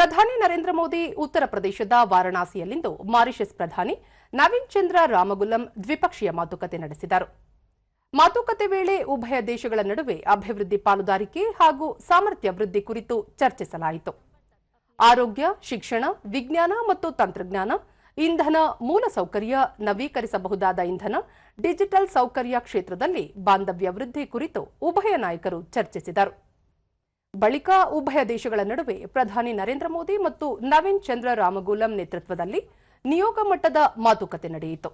ಪ್ರಧಾನಿ ನರೇಂದ್ರ ಮೋದಿ ಉತ್ತರ ಪ್ರದೇಶದ ವಾರಣಾಸಿಯಲ್ಲಿಂದು ಮಾರಿಷಸ್ ಪ್ರಧಾನಿ ನವೀನ್ ಚಂದ್ರ ರಾಮಗುಲಂ ದ್ವಿಪಕ್ಷೀಯ ಮಾತುಕತೆ ನಡೆಸಿದರು. ಮಾತುಕತೆ ವೇಳೆ ಉಭಯ ದೇಶಗಳ ನಡುವೆ ಅಭಿವೃದ್ಧಿ ಪಾಲುದಾರಿಕೆ ಹಾಗೂ ಸಾಮರ್ಥ್ಯ ವೃದ್ಧಿ ಕುರಿತು ಚರ್ಚಿಸಲಾಯಿತು. ಆರೋಗ್ಯ, ಶಿಕ್ಷಣ, ವಿಜ್ಞಾನ ಮತ್ತು ತಂತ್ರಜ್ಞಾನ, ಇಂಧನ ಮೂಲಸೌಕರ್ಯ ನವೀಕರಿಸಬಹುದಾದ ಇಂಧನ, ಡಿಜಿಟಲ್ ಸೌಕರ್ಯ ಕ್ಷೇತ್ರದಲ್ಲಿ ಬಾಂಧವ್ಯ ವೃದ್ಧಿ ಕುರಿತು ಉಭಯ ನಾಯಕರು ಚರ್ಚಿಸಿದರು. ಬಳಿಕ ಉಭಯ ದೇಶಗಳ ನಡುವೆ ಪ್ರಧಾನಿ ನರೇಂದ್ರ ಮೋದಿ ಮತ್ತು ನವೀನ್ ಚಂದ್ರ ರಾಮಗೂಲಂ ನೇತೃತ್ವದಲ್ಲಿ ನಿಯೋಗ ಮಟ್ಟದ ಮಾತುಕತೆ ನಡೆಯಿತು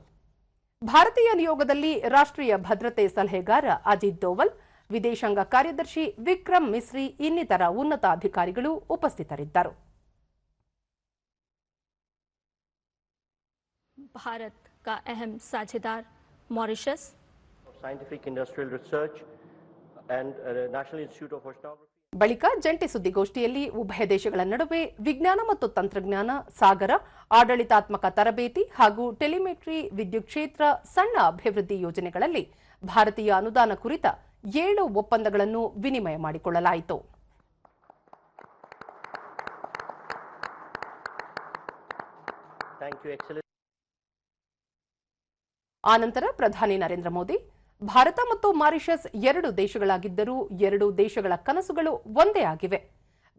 ಭಾರತೀಯ ನಿಯೋಗದಲ್ಲಿ ರಾಷ್ಟ್ರೀಯ ಭದ್ರತೆ ಸಲಹೆಗಾರ ಅಜಿತ್ ದೋವಲ್ ವಿದೇಶಾಂಗ ಕಾರ್ಯದರ್ಶಿ ವಿಕ್ರಮ್ ಮಿಸ್ರಿ ಇನ್ನಿತರ ಉನ್ನತ ಅಧಿಕಾರಿಗಳು ಉಪಸ್ಥಿತರಿದ್ದರು भारत का अहम साझेदार Mauritius Scientific Industrial Research and uh, National Institute of Oceanography. ಬಳಿಕ ಜಂಟಿ ಸುದ್ದಿಗೋಷ್ಠಿಯಲ್ಲಿ ಉಭಯ ದೇಶಗಳ ನಡುವೆ ವಿಜ್ಞಾನ ಮತ್ತು ತಂತ್ರಜ್ಞಾನ ಸಾಗರ ಆಡಳಿತಾತ್ಮಕ ತರಬೇತಿ ಹಾಗೂ ಟೆಲಿಮೆಟ್ರಿ ವಿದ್ಯುತ್ ಕ್ಷೇತ್ರ ಸಣ್ಣ ಅಭಿವೃದ್ಧಿ ಯೋಜನೆಗಳಲ್ಲಿ ಭಾರತೀಯ ಅನುದಾನ ಕುರಿತ ಏಳು ಒಪ್ಪಂದಗಳನ್ನು ವಿನಿಮಯ ಮಾಡಿಕೊಳ್ಳಲಾಯಿತು. ಆನಂತರ ಪ್ರಧಾನಿ ನರೇಂದ್ರ ಮೋದಿ ಭಾರತ ಮತ್ತು ಮಾರಿಷಸ್ ಎರಡು ದೇಶಗಳಾಗಿದ್ದರೂ ಎರಡು ದೇಶಗಳ ಕನಸುಗಳು ಒಂದೇ ಆಗಿವೆ.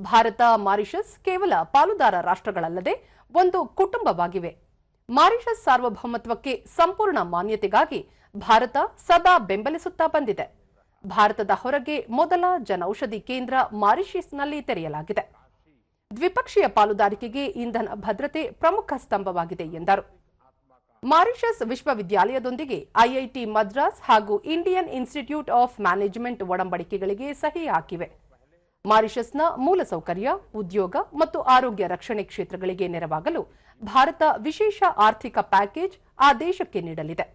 ಭಾರತ, ಮಾರಿಷಸ್ ಕೇವಲ ಪಾಲುದಾರ ರಾಷ್ಟ್ರಗಳಲ್ಲದೆ ಒಂದು ಕುಟುಂಬವಾಗಿವೆ. ಮಾರಿಷಸ್ ಸಾರ್ವಭೌಮತ್ವಕ್ಕೆ ಸಂಪೂರ್ಣ ಮಾನ್ಯತೆಗಾಗಿ ಭಾರತ ಸದಾ ಬೆಂಬಲಿಸುತ್ತಾ ಬಂದಿದೆ. ಭಾರತದ ಹೊರಗೆ ಮೊದಲ ಜನೌಷಧಿ ಕೇಂದ್ರ ಮಾರಿಷಸ್ನಲ್ಲಿ ತೆರೆಯಲಾಗಿದೆ. ದ್ವಿಪಕ್ಷೀಯ ಪಾಲುದಾರಿಕೆಗೆ ಇಂಧನ ಭದ್ರತೆ ಪ್ರಮುಖ ಸ್ತಂಭವಾಗಿದೆ ಎಂದರು. ಮಾರಿಷಸ್ ವಿಶ್ವವಿದ್ಯಾಲಯದೊಂದಿಗೆ ಐಐಟಿ ಮದ್ರಾಸ್ ಹಾಗೂ ಇಂಡಿಯನ್ ಇನ್ಸ್ಟಿಟ್ಯೂಟ್ ಆಫ್ ಮ್ಯಾನೇಜ್ಮೆಂಟ್ ಒಡಂಬಡಿಕೆಗಳಿಗೆ ಸಹಿ ಹಾಕಿವೆ. ಮಾರಿಷಸ್ನ ಮೂಲಸೌಕರ್ಯ ಉದ್ಯೋಗ ಮತ್ತು ಆರೋಗ್ಯ ರಕ್ಷಣೆ ಕ್ಷೇತ್ರಗಳಿಗೆ ನೆರವಾಗಲು ಭಾರತ ವಿಶೇಷ ಆರ್ಥಿಕ ಪ್ಯಾಕೇಜ್ ಆ ದೇಶಕ್ಕೆ ನೀಡಲಿದೆ.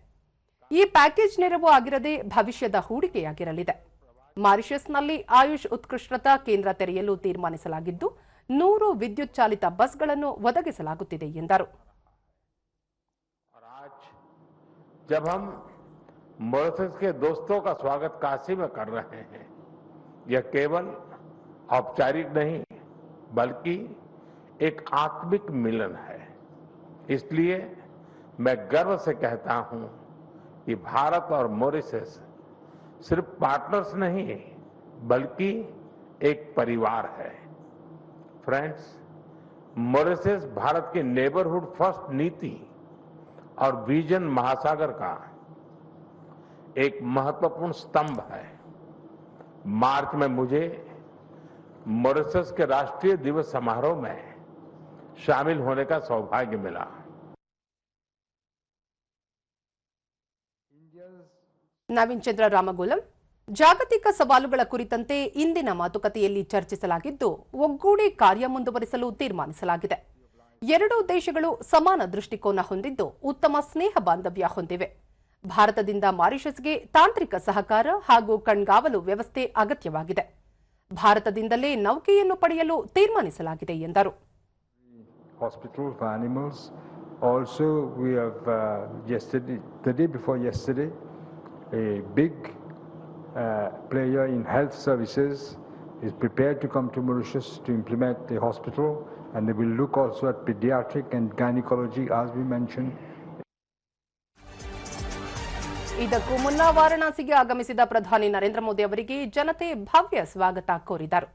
ಈ ಪ್ಯಾಕೇಜ್ ನೆರವು ಆಗಿರದೆ ಭವಿಷ್ಯದ ಹೂಡಿಕೆಯಾಗಿರಲಿದೆ. ಮಾರಿಷಸ್ನಲ್ಲಿ ಆಯುಷ್ ಉತ್ಕೃಷ್ಟತಾ ಕೇಂದ್ರ ತೆರೆಯಲು ತೀರ್ಮಾನಿಸಲಾಗಿದ್ದು, ನೂರು ವಿದ್ಯುತ್ ಚಾಲಿತ ಬಸ್ಗಳನ್ನು ಒದಗಿಸಲಾಗುತ್ತಿದೆ ಎಂದರು. जब हम मॉरिशस के दोस्तों का स्वागत काशी में कर रहे हैं, यह केवल औपचारिक नहीं, बल्कि एक आत्मिक मिलन है। इसलिए मैं गर्व से कहता हूँ कि भारत और मॉरिशस सिर्फ़ पार्टनर्स नहीं, बल्कि एक परिवार है। फ्रेंड्स, मॉरिशस भारत की नेबरहुड फ़र्स्ट नीति और विजन महासागर का एक महत्वपूर्ण स्तंभ है मार्च में मुझे मॉरिशस के राष्ट्रीय दिवस समारोह में शामिल होने का सौभाग्य मिला ನವೀನ್ ಚಂದ್ರ ರಾಮಗೋಲಂ ಜಾಗತಿಕ ಸವಾಲುಗಳ ಕುರಿತಂತೆ ಇಂದಿನ ಮಾತುಕತೆಯಲ್ಲಿ ಚರ್ಚಿಸಲಾಗಿದ್ದು ಒಗ್ಗೂಡಿ ಕಾರ್ಯ ಮುಂದುವರಿಸಲು ತೀರ್ಮಾನಿಸಲಾಗಿದೆ ಎರಡೂ ದೇಶಗಳು ಸಮಾನ ದೃಷ್ಟಿಕೋನ ಹೊಂದಿದ್ದು ಉತ್ತಮ ಸ್ನೇಹ ಬಾಂಧವ್ಯ ಹೊಂದಿವೆ. ಭಾರತದಿಂದ ಮಾರಿಷಸ್ಗೆ ತಾಂತ್ರಿಕ ಸಹಕಾರ ಹಾಗೂ ಕಣ್ಗಾವಲು ವ್ಯವಸ್ಥೆ ಅಗತ್ಯವಾಗಿದೆ. ಭಾರತದಿಂದಲೇ ನೌಕೆಯನ್ನು ಪಡೆಯಲು ತೀರ್ಮಾನಿಸಲಾಗಿದೆ ಎಂದರು. Uh, big uh, player in health services is prepared to come to Mauritius to implement the hospital, and they will look also at pediatric and gynecology, as we mentioned, ಇದಕ್ಕೂ ಮುನ್ನ ವಾರಣಾಸಿಗೆ ಆಗಮಿಸಿದ ಪ್ರಧಾನಿ ನರೇಂದ್ರ ಮೋದಿ ಅವರಿಗೆ ಜನತೆ ಭವ್ಯ ಸ್ವಾಗತ ಕೋರಿದರು